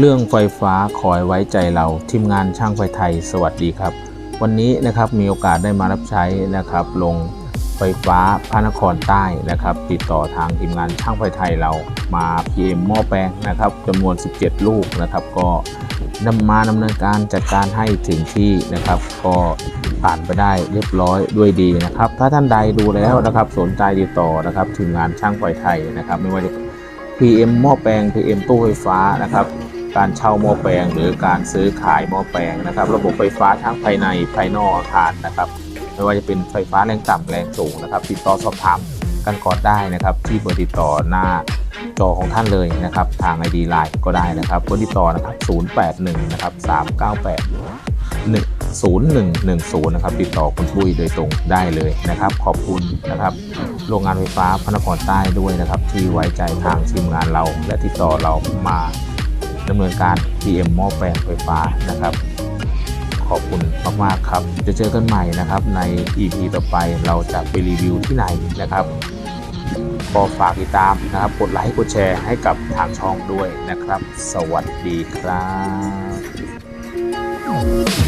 เรื่องไฟฟ้าคอยไว้ใจเราทีมงานช่างไฟไทย สวัสดีครับ วันนี้นะครับมีโอกาสได้มารับใช้นะครับ ลงไฟฟ้าพระนครใต้นะครับ ติดต่อทางทีมงานช่างไฟไทยเรามา PM หม้อแปลงนะครับจำนวน 17 ลูกนะครับ ก็นำมาดำเนินการจัดการให้ถึงที่นะครับ ก็ผ่านไปได้เรียบร้อยด้วยดีนะครับ ถ้าท่านใดดูแล้วนะครับ สนใจติดต่อนะครับทีมงานช่างไฟไทยนะครับ ไม่ว่าจะ PM หม้อแปลง PM ตู้ไฟฟ้านะครับ การเช่าหม้อแปลง หรือการซื้อขายหม้อแปลงนะครับ ระบบไฟฟ้าทั้งภายในภายนอกอาคารนะครับไม่ว่าจะเป็นไฟฟ้าแรงต่ำแรงสูงนะครับ ติดต่อสอบถามกันก่อนได้นะครับ ที่เบอร์ติดต่อหน้าจอของท่านเลยนะครับ ทาง ID Line ก็ได้นะครับเบอร์ติดต่อนะครับ 081 นะครับ 398 10110 นะครับ ติดต่อคุณปุ้ยโดยตรงได้เลยนะครับ ขอบคุณนะครับ โรงงานไฟฟ้าพระนครใต้ด้วยนะครับ ที่ไว้ใจทางทีมงานเรา และติดต่อเรามา ดำเนินการ PM หม้อแปลงไฟฟ้านะครับ ขอบคุณมากๆครับ จะเจอกันใหม่นะครับใน EP ต่อไปเราจะไปรีวิวที่ไหนนะครับก็ฝากติดตามนะครับ กดไลค์กดแชร์ให้กับทางช่องด้วยนะครับ สวัสดีครับ